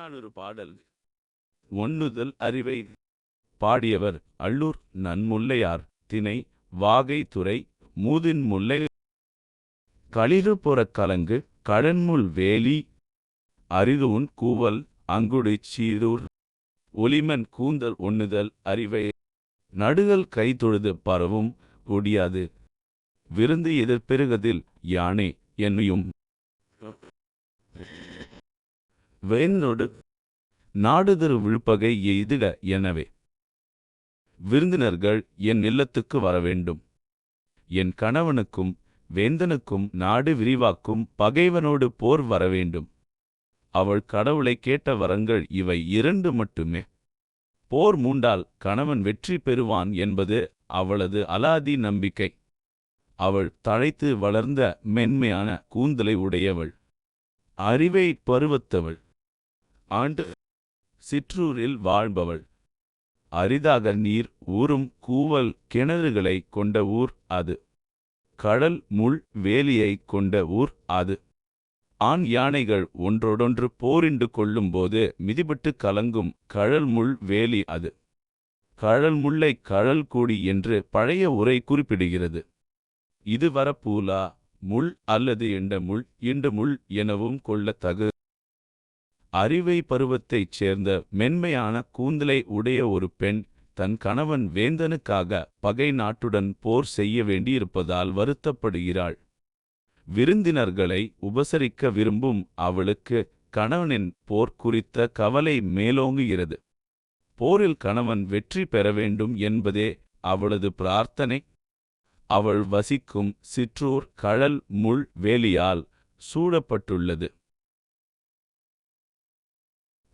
புறநானூறு பாடல். ஒண்ணுதல் அறிவை பாடியவர் அள்ளூர் நன்முல்லையார். தினை வாகை துறை மூதின் முல்லை. களிறு புறக் கலங்கு கடன்முள் வேலி. அரிதுவுன் கூவல் அங்குடி சீரூர். ஒலிமன் கூந்தல் ஒண்ணுதல் அறிவை நடுகல் கைத்தொழுது பரவும் ஒடியாது விருந்து எதிர்பெருகதில் யானே என்னையும் வேந்தனோடு நாடுதரு விழுப்பகை எய்திட எனவே. விருந்தினர்கள் என் இல்லத்துக்கு வர வேண்டும் என் கணவனுக்கும் வேந்தனுக்கும் நாடு விரிவாக்கும் பகைவனோடு போர் வரவேண்டும். அவள் கடவுளை கேட்ட வரங்கள் இவை இரண்டு மட்டுமே. போர் மூண்டால் கணவன் வெற்றி பெறுவான் என்பது அவளது அலாதி நம்பிக்கை. அவள் தழைத்து வளர்ந்த மென்மையான கூந்தலை உடையவள். அறிவை பருவத்தவள். ஆண்டு சிற்றூரில் வாழ்பவள். அரிதாக நீர் ஊறும் கூவல் கிணறுகளை கொண்ட ஊர் அது. கடல் முள் வேலியை கொண்ட ஊர் அது. ஆண் யானைகள் ஒன்றோடொன்று போரிண்டு கொள்ளும்போது மிதிபட்டு கலங்கும் கழல் முள் வேலி அது. கழல் முள்ளை கழல் கூடி என்று பழைய உரை குறிப்பிடுகிறது. இது வரப்பூலா முள் அல்லது எண்ட முள் இண்டு முள் எனவும் கொள்ளத்தகு. அறிவை பருவத்தைச் சேர்ந்த மென்மையான கூந்தலை உடைய ஒரு பெண் தன் கணவன் வேந்தனுக்காக பகை நாட்டுடன் போர் செய்ய வேண்டியிருப்பதால் வருத்தப்படுகிறாள். விருந்தினர்களை உபசரிக்க விரும்பும் அவளுக்கு கணவனின் போர் குறித்த கவலை மேலோங்குகிறது. போரில் கணவன் வெற்றி பெற வேண்டும் என்பதே அவளது பிரார்த்தனை. அவள் வசிக்கும் சிற்றூர் கழல் முள் வேலியால் சூழப்பட்டுள்ளது.